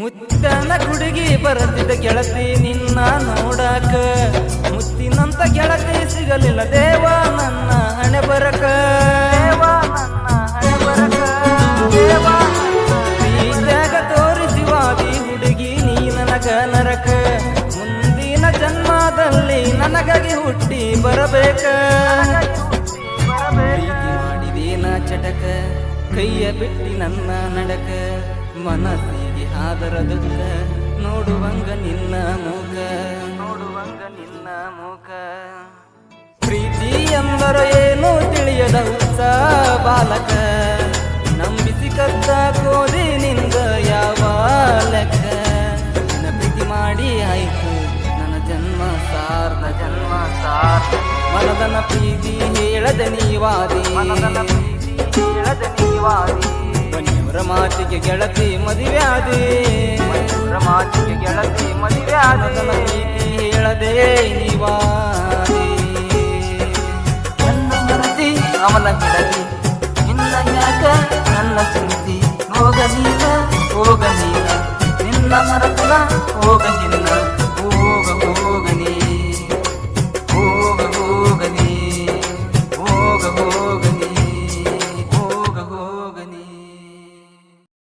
ಮುತ್ತನ ಗುಡುಗಿ ಬರದಿದ್ದ ಗೆಳತಿ ನಿನ್ನ ನೋಡಾಕ. ಮುತ್ತಿನಂತ ಗೆಳತಿ ಸಿಗಲಿಲ್ಲ ದೇವ ನನ್ನ ಹಣೆ ಬರಕ. ಪ್ರೀತ್ಯಾಗ ತೋರಿಸಿವಾದಿ ಹುಡುಗಿ ನೀ ನನಗ ನರಕ. ಮುಂದಿನ ಜನ್ಮದಲ್ಲಿ ನನಗಾಗಿ ಹುಟ್ಟಿ ಬರಬೇಕ. ಮಾಡಿದೇನ ಚಟಕ ಕೈಯ ಬಿಟ್ಟಿ ನನ್ನ ನಡಕ. ಮನಸ್ಸಿಗೆ ಆದರ ದುಃಖ ನೋಡುವಂಗ ನಿನ್ನ ಮುಖ ನೋಡುವಂಗ ನಿನ್ನ ಮುಖ ಪ್ರೀತಿ ಎಂದರೆ ಏನು ತಿಳಿಯದ ಹುಚ್ಚ ಬಾಲಕ. ನಂಬಿಸಿ ಕದ್ದ ಕೋರಿ ನಿಂದ ಯಾವ ಲೆಕ್ಕ. ನಿನ್ನ ಪ್ರೀತಿ ಮಾಡಿ ಆಯ್ತು ನನ್ನ ಜನ್ಮ ಸಾರ್ದ. ಜನ್ಮ ಸಾರ್ ಮನದನ ಪ್ರೀತಿ ಹೇಳದ ನೀವಾದಿ. ಹೇಳದ ನೀವಾದಿ. ಮನೆಯವರ ಮಾತಿಗೆ ಗೆಳತಿ ಮದುವೆ ಆದಿ. ಪ್ರಮಾತಿಗೆ ಮಾತಿಗೆ ಗೆಳತಿ ಮದುವೆ ಆದನ ಪ್ರೀತಿ ಹೇಳದೆ ನನ್ನ ಮರತಿ ಅವನ ಗೆಳತಿ ನಿನ್ನ ಯಾಕ ನನ್ನ ಚಿಂತಿ. ಹೋಗ ನೀನ ಹೋಗ ನೀನ. ನಿನ್ನ ಮರತನ ಹೋಗ ನಿನ್ನ.